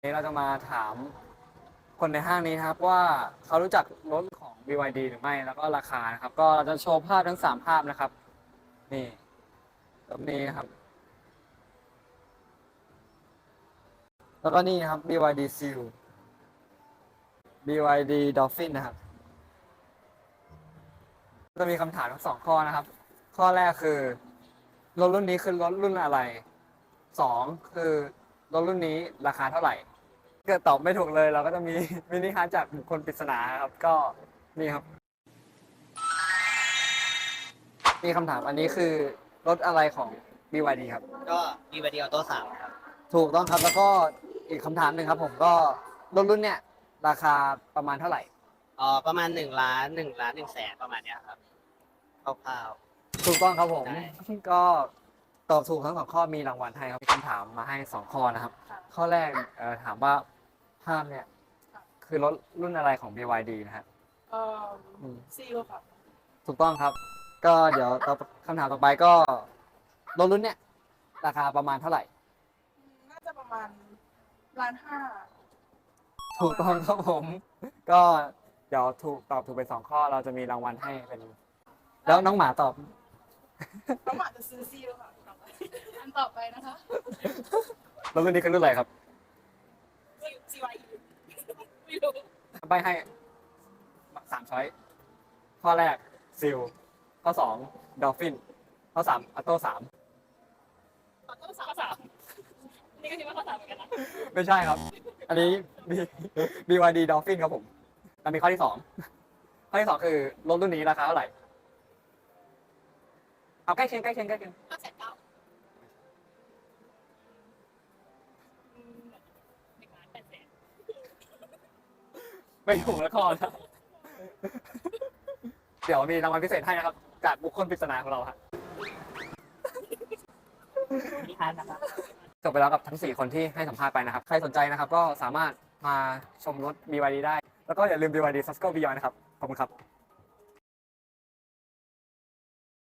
วันนี้เราจะมาถามคนในห้างนี้ครับว่าเขารู้จักรถของ BYD หรือไม่แล้วก็ราคานะครับ ก็เราจะโชว์ภาพทั้งสามภาพนะครับ นี่ตรงนี้นะครับ แล้วก็นี่ครับ BYD Seal BYD Dolphin นะครับ จะมีคำถามทั้งสองข้อนะครับ ข้อแรกคือรถรุ่นนี้คือรถรุ่นอะไรสองคือรถรุ่นนี้ราคาเท่าไหร่ เกิดตอบไม่ถูกเลย เราก็จะมีมินิฮาร์ทจากบุคคลปริศนาครับก็นี่ครับ มีคำถามอันนี้คือรถอะไรของ BYD ครับ ก็มีวิดีโอโต้สามครับ ถูกต้องครับแล้วก็อีกคำถามหนึ่งครับ ผมก็รถรุ่นเนี้ยราคาประมาณเท่าไหร่ เอ่อประมาณหนึ่งล้านหนึ่งล้านหนึ่งแสนประมาณเนี้ยครับคร่าว ถูกต้องครับผมใช่ก็ตอบถูกทั้งสองข้อมีรางวัลให้ครับมีคำถามมาให้สองข้อนะครับ ข้อแรกเอ่อถามว่า ภาพเนี่ย คือรถรุ่นอะไรของ BYD นะฮะเอ่ออืมซีลครับถูกต้องครับ ก็เดี๋ยวตอบคำถามต่อไปก็รถรุ่นเนี่ยราคาประมาณเท่าไหร่อืมน่าจะประมาณล้านห้าถูกต้องครับผม ก็เดี๋ยวถูกตอบถูกไปสองข้อเราจะมีรางวัลให้เป็น แล้วน้องหมาตอบ น้องหมาจะซื้อซีลค่ะอันต่อไปนะคะ รถรุ่นนี้คือรุ่นอะไรครับ ซีวายไม่รู้ใบให้สามช้อย ข้อแรกซิล ข้อสองดอฟฟิน ข้อสามอัตโต้สาม ขอโทษสามข้อสามนี่ก็คิดว่าข้อสามเหมือนกันนะไม่ใช่ครับ อันนี้ B- BYD Dolphin ครับผมแล้วมีข้อที่สอง ข้อที่สองคือรถรุ่นนี้ราคาเท่าไหร่ เอาใกล้เคียงใกล้เคียงใกล้เคียง ห้าแสนเก้าอืมหนึ่งล้านแปดแสน ไม่ถูกแล้วข้อนะเดี๋ยวมีรางวัลพิเศษให้นะครับ จากบุคคลปริศนาของเราครับๆมีคันนะครับจบไปแล้วกับทั้ง 4 คนที่ให้สัมภาษณ์ไปนะครับ ใครสนใจนะครับ ก็สามารถมาชมรถ BYD ได้ แล้วก็อย่าลืม BYD s u s c o Beyond นะครับ ขอบคุณครับ